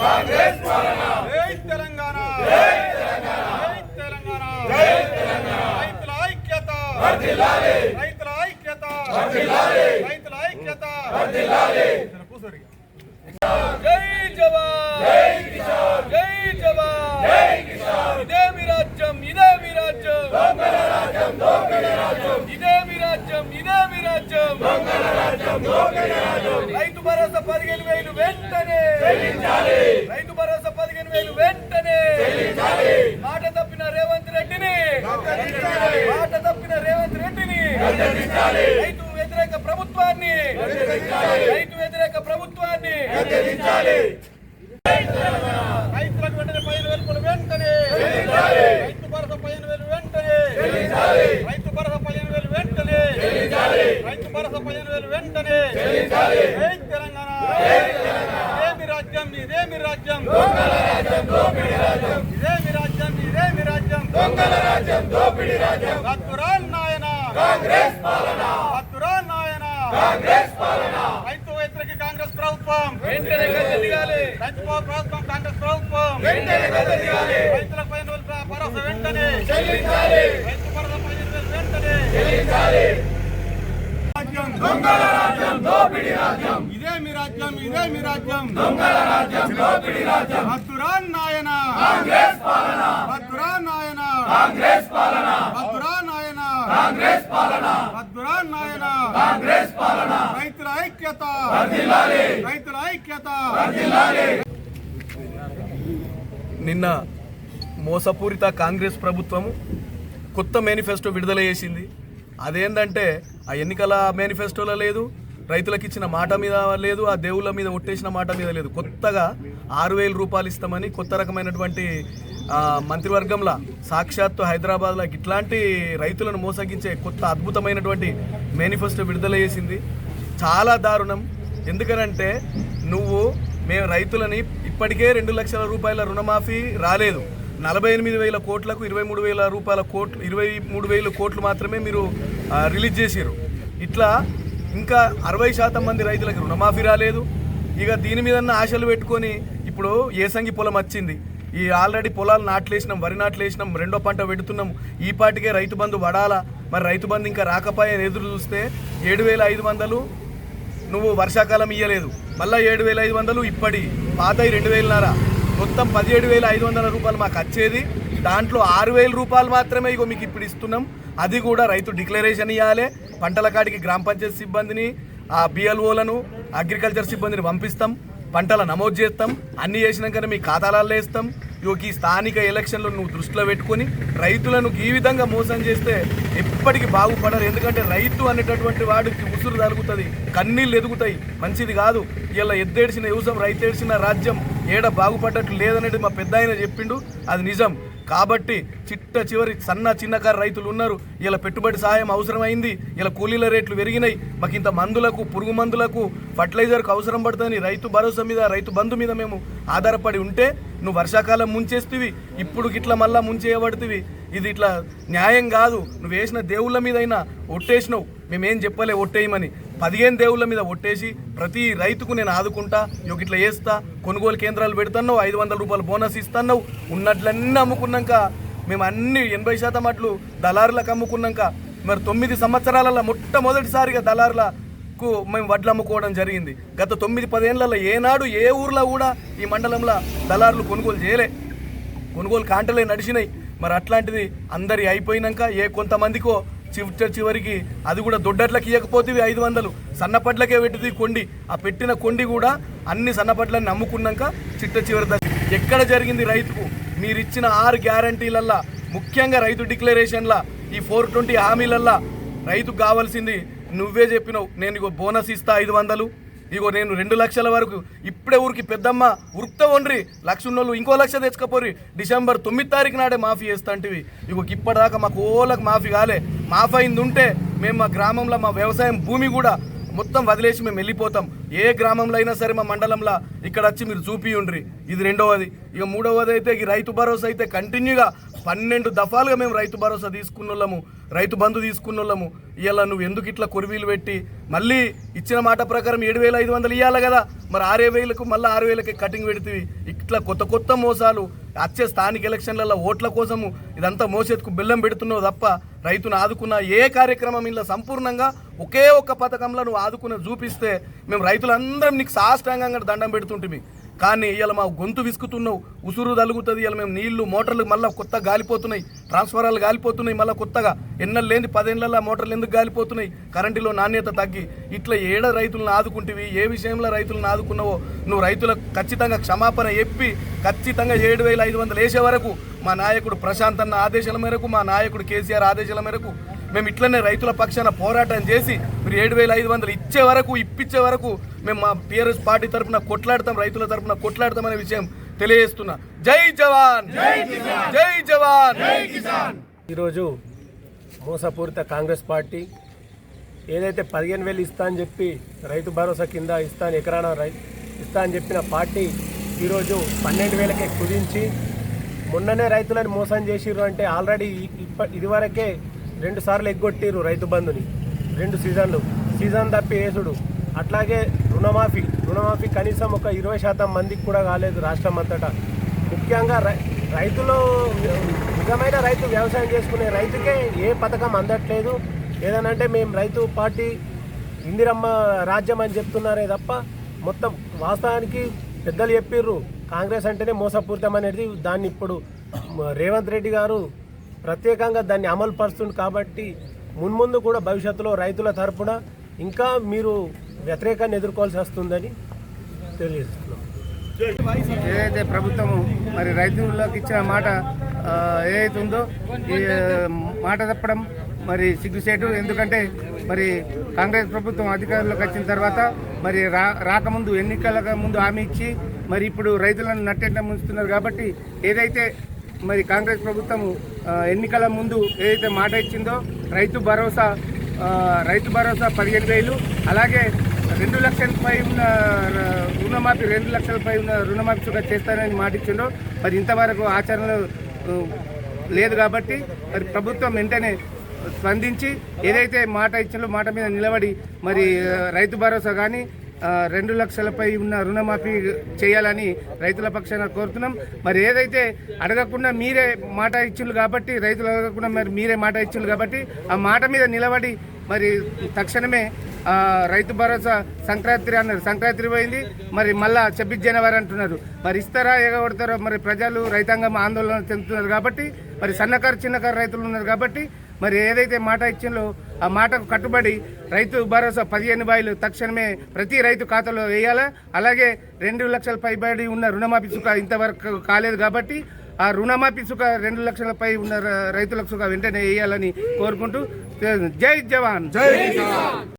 జై తెలంగాణ జై తెలంగాణ రైతుల ఐక్యత రైతుల ఐక్యత రైతుల ఐక్యత కూసోరి జై జవాన్ జై కిసాన్ జై జవాన్ జై కిసాన్ ఇదే మీ రాజ్యం ఇదే మీ రాజ్యం దొంగల రాజ్యం దొంగల రాజ్యం రాజ్యం. దొంగల రాజ్యం దొంగల రాజ్యం రైతు భరోసా పదిహేను వేలు వెంటనే. చెల్లించాలి. రైతు భరోసా పదిహేను వేలు వెంటనే. చెల్లించాలి. మాట తప్పిన రేవంత్ రెడ్డిని. మాట తప్పిన రేవంత్ రెడ్డిని. రైతు వ్యతిరేక ప్రభుత్వాన్ని. రైతు వ్యతిరేక ప్రభుత్వాన్ని రైతులకు వెంటనే పదిహేను వేలు కూడా వెంటనే రైతు భరోసా పదిహేను వేలు వెంటనే రైతు భరోసా పదిహేను వేలు వెంటనే రైతు భరోసా పదిహేను వేలు వెంటనే జై తెలంగాణ ఇదేమి రాజ్యం ఇదేమి రాజ్యం ఇదేమి రాజ్యం ఇదేమి రాజ్యం దొంగల రాజ్యం దోపిడి రాజ్యం రద్దురాల్ నాయన. కాంగ్రెస్ పాలన. రద్దురాల్ నాయన. కాంగ్రెస్ పాలన. రైతు వ్యతిరేక కాంగ్రెస్ ప్రభుత్వం. వెంటనే దిగాలి. రైతు ప్రభుత్వం కాంగ్రెస్ ప్రభుత్వం. వెంటనే దిగాలి. రైతులకు పైన భరోసా వెంటనే. చెల్లించాలి. రైతు భరోసా పైన వెంటనే. చెల్లించాలి. రాజ్యం. దొంగల రాజ్యం దోపిడి రాజ్యం. ఇదే మీ రాజ్యం ఇదే మీ రాజ్యం. దొంగల రాజ్యం దోపిడి రాజ్యం. నాయన. కాంగ్రెస్ పాలన. నాయన. కాంగ్రెస్ పాలన. నాయన కాంగ్రెస్ పాలన. నాయన కాంగ్రెస్ పాలన. రైతుల ఐక్యత. రైతుల ఐక్యత. నిన్న మోసపూరిత కాంగ్రెస్ ప్రభుత్వము కొత్త మేనిఫెస్టో విడుదల చేసింది. అదేంటంటే ఆ ఎన్నికల మేనిఫెస్టోలో లేదు రైతులకు ఇచ్చిన మాట మీద లేదు ఆ దేవుళ్ళ మీద ఒట్టేసిన మాట మీద లేదు. కొత్తగా ఆరు వేల రూపాయలు ఇస్తామని కొత్త రకమైనటువంటి మంత్రివర్గంలో సాక్షాత్తు హైదరాబాద్లో ఇట్లాంటి రైతులను మోసగించే కొత్త అద్భుతమైనటువంటి మేనిఫెస్టో విడుదల చేసింది. చాలా దారుణం. ఎందుకనంటే నువ్వు మేము రైతులని ఇప్పటికే రెండు లక్షల రూపాయల రుణమాఫీ రాలేదు. నలభై ఎనిమిది వేల కోట్లకు ఇరవై మూడు వేల రూపాయల కోట్లు ఇరవై మూడు వేల కోట్లు మాత్రమే మీరు రిలీజ్ చేసారు ఇట్లా ఇంకా అరవై శాతం మంది రైతులకు రుణమాఫీ రాలేదు. ఇక దీని మీద ఆశలు పెట్టుకొని ఇప్పుడు ఏసంగి పొలం వచ్చింది. ఈ ఆల్రెడీ పొలాలు నాట్లేసినాం వరి నాట్లేసినాం రెండో పంట పెడుతున్నాం. ఈ పాటికే రైతు బంధు పడాలా? మరి రైతు బంధు ఇంకా రాకపోయే ఎదురు చూస్తే ఏడు వేల ఐదు వందలు నువ్వు వర్షాకాలం ఇయ్యలేదు. మళ్ళీ ఏడు వేల ఐదు వందలు ఇప్పటి పాతయి రెండు వేలన్నర మొత్తం పదిహేడు వేల ఐదు వందల రూపాయలు మాకు వచ్చేది. దాంట్లో ఆరు వేల రూపాయలు మాత్రమే ఇగో మీకు ఇప్పుడు ఇస్తున్నాం. అది కూడా రైతు డిక్లరేషన్ ఇవ్వాలి పంటల కాడికి గ్రామ పంచాయతీ సిబ్బందిని ఆ బిఎల్ఓలను అగ్రికల్చర్ సిబ్బందిని పంపిస్తాం. పంటల నమోదు చేస్తాం. అన్ని చేసినాకనే మీ ఖాతాలలో వేస్తాం. ఇగో స్థానిక ఎలక్షన్లు నువ్వు దృష్టిలో పెట్టుకొని రైతులను ఈ విధంగా మోసం చేస్తే ఎప్పటికీ బాగుపడరు. ఎందుకంటే రైతు అనేటటువంటి వాడికి ఉసురు తరుగుతుంది కన్నీళ్ళు ఎదుగుతాయి. మంచిది కాదు. ఇలా ఎద్దేడిసిన యువసం రైతు ఏడిసిన రాజ్యం ఏడ బాగుపడ్డట్లు లేదనేది మా పెద్ద ఆయన చెప్పిండు. అది నిజం. కాబట్టి చిట్ట చివరి సన్న చిన్నకారు రైతులు ఉన్నారు. ఇలా పెట్టుబడి సహాయం అవసరమైంది. ఇలా కూలీల రేట్లు పెరిగినాయి. మాకు ఇంత మందులకు పురుగు మందులకు ఫర్టిలైజర్కు అవసరం పడుతుంది రైతు భరోసా మీద రైతు బంధు మీద మేము ఆధారపడి ఉంటే నువ్వు వర్షాకాలం ముంచేస్తివి. ఇప్పుడు గిట్లా మళ్ళా ముంచేయబడుతుంది ఇది ఇట్లా న్యాయం కాదు. నువ్వు వేసిన దేవుళ్ళ మీద అయినా ఒట్టేసినావు. మేమేం చెప్పలే ఒట్టేయమని. పదిహేను దేవుళ్ళ మీద ఒట్టేసి ప్రతి రైతుకు నేను ఆదుకుంటా ఇక ఇట్లా వేస్తా కొనుగోలు కేంద్రాలు పెడుతున్నావు ఐదు వందల రూపాయలు బోనస్ ఇస్తున్నావు ఉన్నట్లన్నీ అమ్ముకున్నాక మేము అన్ని ఎనభై శాతం అట్లు దళారులకు అమ్ముకున్నాక మరి తొమ్మిది సంవత్సరాలలో మొట్టమొదటిసారిగా దళారులకు మేము వడ్లు అమ్ముకోవడం జరిగింది. గత తొమ్మిది పదేళ్ళలో ఏనాడు ఏ ఊర్లో కూడా ఈ మండలంలో దళారులు కొనుగోలు చేయలే. కొనుగోలు కాంటలే నడిచినాయి. మరి అట్లాంటిది అందరి అయిపోయినాక ఏ కొంతమందికో చివరి చివరికి అది కూడా దొడ్డట్లకి ఇవ్వకపోతే ఐదు వందలు. సన్నపట్లకే పెట్టింది కొండి. ఆ పెట్టిన కొండి కూడా అన్ని సన్నపట్లని నమ్ముకున్నాక చిట్ట చివరి దగ్గర ఎక్కడ జరిగింది రైతుకు? మీరు ఇచ్చిన ఆరు గ్యారంటీలల్లా ముఖ్యంగా రైతు డిక్లరేషన్ల ఈ ఫోర్ ట్వంటీ హామీలల్లా రైతుకు కావాల్సింది నువ్వే చెప్పినావు. నేను ఇగో బోనస్ ఇస్తా ఐదు వందలు. ఇగో నేను రెండు లక్షల వరకు ఇప్పుడే ఊరికి పెద్దమ్మ ఉరుక్త వండ్రి లక్ష ఉన్నోళ్ళు ఇంకో లక్ష తెచ్చుకపోరి డిసెంబర్ తొమ్మిది తారీఖు నాడే మాఫీ చేస్తాంటివి. ఇగో ఇప్పటిదాకా మాకు ఓలకు మాఫీ కాలే. మాఫీ అయింది ఉంటే మేము మా గ్రామంలో మా వ్యవసాయం భూమి కూడా మొత్తం వదిలేసి మేము వెళ్ళిపోతాం. ఏ గ్రామంలో అయినా సరే మా మండలంలో ఇక్కడ వచ్చి మీరు చూపియుండ్రి. ఇది రెండవది. ఇక మూడవది అయితే ఈ రైతు భరోసా అయితే కంటిన్యూగా పన్నెండు దఫాలుగా మేము రైతు భరోసా తీసుకున్నోళ్ళము రైతు బంధు తీసుకున్నోళ్ళము. ఇవాళ నువ్వు ఎందుకు ఇట్లా కొరివీలు పెట్టి మళ్ళీ ఇచ్చిన మాట ప్రకారం ఏడు వేల ఐదు వందలు ఇవ్వాలి కదా? మరి ఆరే వేలకు మళ్ళీ ఆరు వేలకి కటింగ్ పెడితే ఇట్లా కొత్త కొత్త మోసాలు వచ్చే స్థానిక ఎలక్షన్లలో ఓట్ల కోసము ఇదంతా మోసేతుకు బెల్లం పెడుతున్నావు తప్ప రైతును ఆదుకున్న ఏ కార్యక్రమం ఇలా సంపూర్ణంగా ఒకే ఒక్క పథకంలో నువ్వు ఆదుకున్న చూపిస్తే మేము రైతులందరం నీకు సాష్టాంగంగా దండం పెడుతుంటే కానీ ఇవాళ మా గొంతు విసుకుతున్నావు. ఉసురు తలుగుతుంది ఇలా మేము నీళ్ళు మోటార్లు మళ్ళీ కొత్త గాలిపోతున్నాయి. ట్రాన్స్ఫారాలు గాలిపోతున్నాయి మళ్ళీ కొత్తగా. ఎన్నెల లేని పదేళ్ళ మోటార్లు ఎందుకు గాలిపోతున్నాయి? కరెంటులో నాణ్యత తగ్గి. ఇట్లా ఏడ రైతులను ఆదుకుంటివి? ఏ విషయంలో రైతులను ఆదుకున్నావో? నువ్వు రైతులకు ఖచ్చితంగా క్షమాపణ చెప్పి ఖచ్చితంగా ఏడు వేల ఐదు వందలు వేసే వరకు మా నాయకుడు ప్రశాంత్ అన్న ఆదేశాల మేరకు మా నాయకుడు కేసీఆర్ ఆదేశాల మేరకు మేము ఇట్లనే రైతుల పక్షాన పోరాటం చేసి మీరు ఏడు వేల ఐదు వందలు ఇచ్చే వరకు ఇప్పించే వరకు మేము మా టీఆర్ఎస్ పార్టీ తరఫున కొట్లాడతాం రైతుల తరఫున కొట్లాడతామనే విషయం తెలియజేస్తున్నా. జై జవాన్! జై జవాన్! ఈరోజు మోసపూరిత కాంగ్రెస్ పార్టీ ఏదైతే పదిహేను వేలు ఇస్తా అని చెప్పి రైతు భరోసా కింద ఇస్తా అని ఎకరాన రై ఇస్తా అని చెప్పిన పార్టీ ఈరోజు పన్నెండు వేలకే కుదించి మొన్ననే రైతులను మోసం చేసిర్రు అంటే ఆల్రెడీ ఇప్ప ఇదివరకే రెండు సార్లు ఎగ్గొట్టిర్రు రైతు బంధుని రెండు సీజన్లు. సీజన్ తప్పి వేసుడు అట్లాగే రుణమాఫీ రుణమాఫీ కనీసం ఒక ఇరవై శాతం మందికి కూడా కాలేదు రాష్ట్రం అంతటా. ముఖ్యంగా రై- రైతులు నిజమైన రైతు వ్యవసాయం చేసుకునే రైతుకే ఏ పథకం అందట్లేదు. ఏదనంటే మేము రైతు పార్టీ ఇందిరమ్మ రాజ్యం అని చెప్తున్నారే తప్ప మొత్తం వాస్తవానికి పెద్దలు చెప్పిర్రు కాంగ్రెస్ అంటేనే మోసపూరితం అనేది. దాన్ని ఇప్పుడు రేవంత్ రెడ్డి గారు ప్రత్యేకంగా దాన్ని అమలు పరుస్తుంది కాబట్టి మున్ముందు కూడా భవిష్యత్తులో రైతుల తరపున ఇంకా మీరు వ్యతిరేకాన్ని ఎదుర్కోవాల్సి వస్తుందని తెలియజేస్తున్నాం. ఏదైతే ప్రభుత్వము మరి రైతులకు ఇచ్చిన మాట ఏదైతే ఉందో మాట తప్పడం మరి సిగ్గుసేటు ఎందుకంటే మరి కాంగ్రెస్ ప్రభుత్వం అధికారంలోకి వచ్చిన తర్వాత మరి రా రాకముందు ఎన్నికల ముందు హామీ ఇచ్చి మరి ఇప్పుడు రైతులను నట్టేట ముంచుతున్నారు కాబట్టి ఏదైతే మరి కాంగ్రెస్ ప్రభుత్వం ఎన్నికల ముందు ఏదైతే మాట ఇచ్చిందో రైతు భరోసా రైతు భరోసా పదిహేను వేలు అలాగే రెండు లక్షలపై ఉన్న రుణమాఫీ రెండు లక్షలపై ఉన్న రుణమాఫీ కూడా చేస్తానని మాటిచ్చిండ్రు మరి ఇంతవరకు ఆచరణలో లేదు కాబట్టి మరి ప్రభుత్వం వెంటనే స్పందించి ఏదైతే మాట ఇచ్చిందో మాట మీద నిలబడి మరి రైతు భరోసా కానీ రెండు లక్షలపై ఉన్న రుణమాఫీ చేయాలని రైతుల పక్షాన కోరుతున్నాం. మరి ఏదైతే అడగకుండా మీరే మాట ఇచ్చిండ్రు కాబట్టి రైతులు అడగకుండా మరి మీరే మాట ఇచ్చిండ్రు కాబట్టి ఆ మాట మీద నిలబడి మరి తక్షణమే రైతు భరోసా సంక్రాంతి అన్నారు సంక్రాంతి పోయింది. మరి మళ్ళా ఛబ్బీస్ జనవరి అంటున్నారు. మరి ఇస్తారా ఎగబడతారో మరి ప్రజలు రైతాంగం ఆందోళన చెందుతున్నారు కాబట్టి మరి సన్నకారు చిన్నకారు రైతులు ఉన్నారు కాబట్టి మరి ఏదైతే మాట ఇచ్చిందో ఆ మాటకు కట్టుబడి రైతు భరోసా పదిహేను బాయిలు తక్షణమే ప్రతి రైతు ఖాతాలో వేయాలా? అలాగే రెండు లక్షల పైబడి ఉన్న రుణమాఫీ సుఖ ఇంతవరకు కాలేదు కాబట్టి ఆ రుణమాఫీ సుఖ రెండు లక్షలపై ఉన్న రైతులకు సుఖ వెంటనే వేయాలని కోరుకుంటూ జై జవాన్! జై